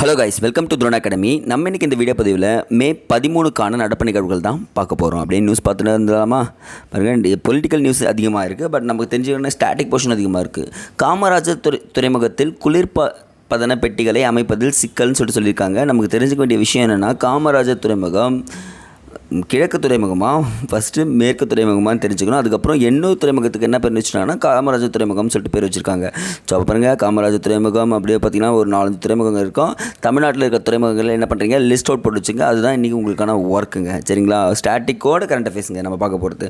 Hello guys welcome to drone academy நம்ம இன்றைக்கி இந்த வீடியோ பதிவில் மே பதிமூணுக்கான நடப்பு நிகழ்வுகள் தான் பார்க்க போகிறோம் அப்படின்னு நியூஸ் பார்த்துட்டு இருந்தாலாமா பாருங்கள் பொலிட்டிக்கல் நியூஸ் அதிகமாக இருக்குது பட் நமக்கு தெரிஞ்சுக்கணும் ஸ்டாட்டிக் போர்ஷன் அதிகமாக இருக்குது காமராஜர் துறை துறைமுகத்தில் குளிர்ப பதன பெட்டிகளை அமைப்பதில் சிக்கல்னு சொல்லிட்டு சொல்லியிருக்காங்க. நமக்கு தெரிஞ்சுக்க வேண்டிய விஷயம் என்னென்னா காமராஜர் துறைமுகம் கிழக்கு துறைமுகமாக ஃபஸ்ட்டு மேற்கு துறைமுகமானு தெரிஞ்சுக்கணும். அதுக்கப்புறம் எண்ணூர் துறைமுகத்துக்கு என்ன பேர் வச்சுட்டாங்கன்னா காமராஜர் துறைமுகம்னு சொல்லிட்டு பேர் வச்சுருக்காங்க. ஸோ அப்போ பாருங்கள் காமராஜர் துறைமுகம் அப்படியே பார்த்தீங்கன்னா ஒரு நாலஞ்சு துறைமுகங்கள் இருக்கும். தமிழ்நாட்டில் இருக்க துறைமுகங்கள் என்ன பண்ணுறீங்க லிஸ்ட் அவுட் போட்டு வச்சுங்க. அதுதான் இன்றைக்கி உங்களுக்கான ஒர்க்குங்க சரிங்களா? ஸ்டாட்டிக்கோடு கரண்ட் அஃபேர்ஸுங்க நம்ம பார்க்க போகிறது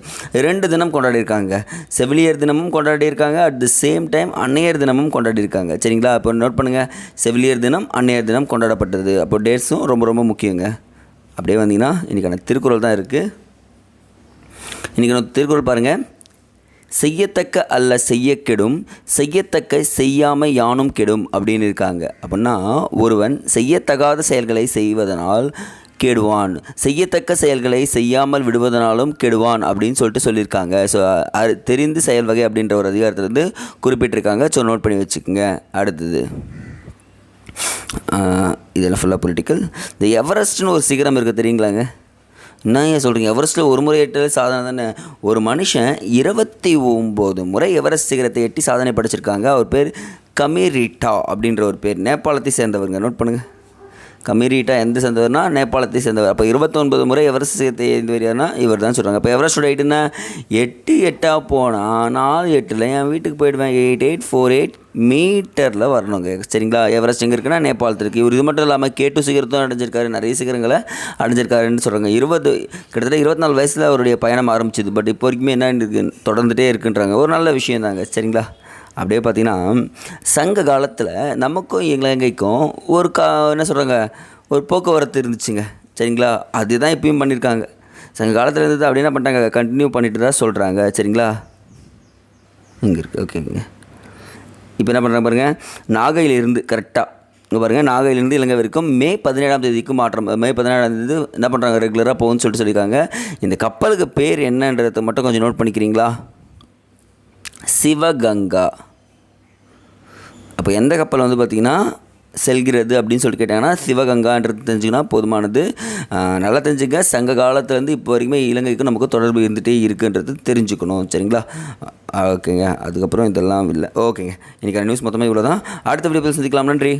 ரெண்டு தினம் கொண்டாடி இருக்காங்க செவிலியர் தினமும் கொண்டாடி இருக்காங்க அட் தி சேம் டைம் அன்னையர் தினமும் கொண்டாடி இருக்காங்க சரிங்களா? அப்போ நோட் பண்ணுங்கள் செவிலியர் தினம் அன்னையர் தினம் கொண்டாடப்பட்டது. அப்போ டேட்ஸும் ரொம்ப ரொம்ப முக்கியங்க. அப்படியே வந்தீங்கன்னா இன்றைக்கான திருக்குறள் தான் இருக்குது இன்றைக்கான திருக்குறள் பாருங்கள் செய்யத்தக்க அல்ல செய்ய கெடும் செய்யத்தக்க செய்யாமை யானும் கெடும் அப்படின்னு இருக்காங்க. அப்படின்னா ஒருவன் செய்யத்தகாத செயல்களை செய்வதனால் கெடுவான். செய்யத்தக்க செயல்களை செய்யாமல் விடுவதனாலும் கெடுவான் அப்படின்னு சொல்லிட்டு சொல்லியிருக்காங்க. ஸோ அது தெரிந்து செயல் வகை அப்படின்ற ஒரு அதிகாரத்துலேருந்து குறிப்பிட்டிருக்காங்க. ஸோ நோட் பண்ணி வச்சுக்கோங்க. அடுத்தது. இதெல்லாம் ஃபுல்லாக பொலிட்டிக்கல் இந்த எவரெஸ்ட்னு ஒரு சிகரம் இருக்குது தெரியுங்களாங்க? என்ன ஏன் சொல்கிறீங்க எவரெஸ்ட்டில் ஒரு முறை எட்டு சாதனை தானே? ஒரு மனுஷன் இருபத்தி ஒம்பது முறை எவரெஸ்ட் சிகரத்தை எட்டி சாதனை படைச்சிருக்காங்க. அவர் பேர் கமீரிட்டா அப்படின்ற ஒரு பேர். நேபாளத்தை சேர்ந்தவருங்க. நோட் பண்ணுங்கள் கமீரிட்டா எந்த சேர்ந்தவர்னா நேபாளத்தை சேர்ந்தவர். அப்போ இருபத்தொன்பது முறை எவரெஸ்ட் சிகரத்தை எழுந்து வரியார்னா இவர் தான் சொல்கிறாங்க அப்போ எவரெஸ்டோட ஹைட்டுன்னா எட்டு எட்டாக போனால் நாலு எட்டில் என் வீட்டுக்கு போயிடுவேன். எயிட் எயிட் ஃபோர் எயிட் மீட்டரில் வரணுங்க. சரிங்களா? எவரெஸ்ட் எங்கே இருக்குன்னா நேபாளத்தில் இருக்குது இவர் இது மட்டும் இல்லாமல் கேட்டு சிகரத்தும் அடைஞ்சிருக்காரு. நிறைய சிகரங்களை அடைஞ்சிருக்காருன்னு சொல்கிறாங்க இருபது கிட்டத்தட்ட இருபத்தி நாலு வயசில் அவருடைய பயணம் ஆரம்பிச்சது. பட் இப்போ வரைக்குமே என்ன இருக்கு தொடர்ந்துகிட்டே இருக்குன்றாங்க. ஒரு நல்ல விஷயம் தாங்க. சரிங்களா? அப்படியே பார்த்தீங்கன்னா சங்க காலத்தில் நமக்கும் இலங்கைக்கும் ஒரு கா என்ன சொல்கிறாங்க ஒரு போக்குவரத்து இருந்துச்சுங்க. சரிங்களா? அதுதான் இப்பயும் பண்ணியிருக்காங்க சங்க காலத்தில் இருந்தது அப்படி என்ன பண்ணிட்டாங்க? கண்டினியூ பண்ணிட்டு தான் சொல்கிறாங்க சரிங்களா? இங்கே இருக்குது ஓகேங்க இப்போ என்ன பண்ணுறாங்க பாருங்கள் நாகையிலிருந்து கரெக்டாக இங்கே பாருங்கள் நாகையிலிருந்து இலங்கை வரைக்கும் மே பதினேழாம் தேதிக்கு மாற்றம் மே பதினேழாம் தேதி என்ன பண்ணுறாங்க ரெகுலராக போகும்னு சொல்லிட்டு சொல்லியிருக்காங்க. இந்த கப்பலுக்கு பேர் என்னன்றதை மட்டும் கொஞ்சம் நோட் பண்ணிக்கிறீங்களா? சிவகங்கா. அப்போ எந்த கப்பல் வந்து பார்த்திங்கன்னா செல்கிறது அப்படின்னு சொல்லிட்டு கேட்டாங்கன்னா சிவகங்கான்றது தெரிஞ்சுக்கினா போதுமானது. நல்லா தெரிஞ்சுங்க. சங்க காலத்துலேருந்து இப்போ வரைக்குமே இலங்கைக்கும் நமக்கு தொடர்பு இருந்துகிட்டே இருக்குன்றது தெரிஞ்சுக்கணும். சரிங்களா? ஓகேங்க. அதுக்கப்புறம் இதெல்லாம் இல்லை. ஓகேங்க. இன்றைக்கான நியூஸ் மொத்தமாக இவ்வளோ தான் அடுத்த வீடியோ சந்திக்கலாம். நன்றி.